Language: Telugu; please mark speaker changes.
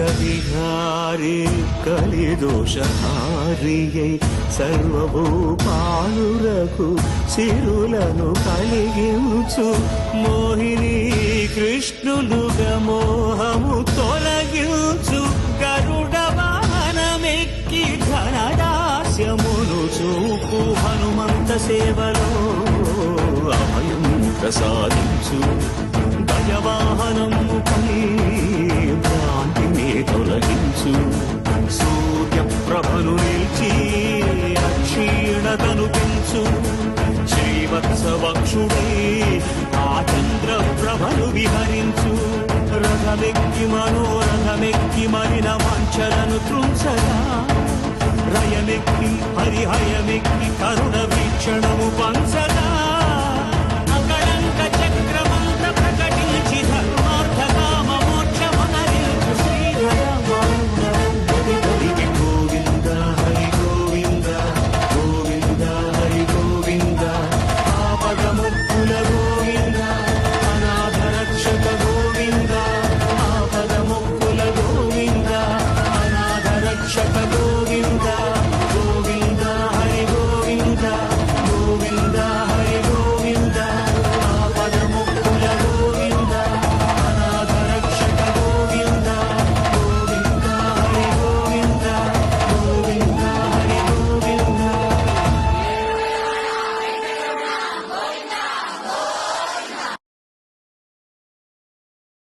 Speaker 1: విహారి కలిదోషహారియై సర్వభూపాలురకు సిరులను కలిగించు. మోహిని కృష్ణులుగా మోహము తొలగించు. గరుడ వాహనమెక్కి ఘనదాస్యమును చూపు. హనుమంత సేవలో అభయం ప్రసాదించు. గజవాహనముపై అక్షీణతను పెంచు శ్రీవత్సవక్షుడై ఆ చంద్ర ప్రభను విహరించు. రథమెక్కి మనోరథమెక్కి మరిన వాంఛలను త్రుంచగా రయమెక్కి హరిహయమెక్కి కరుణ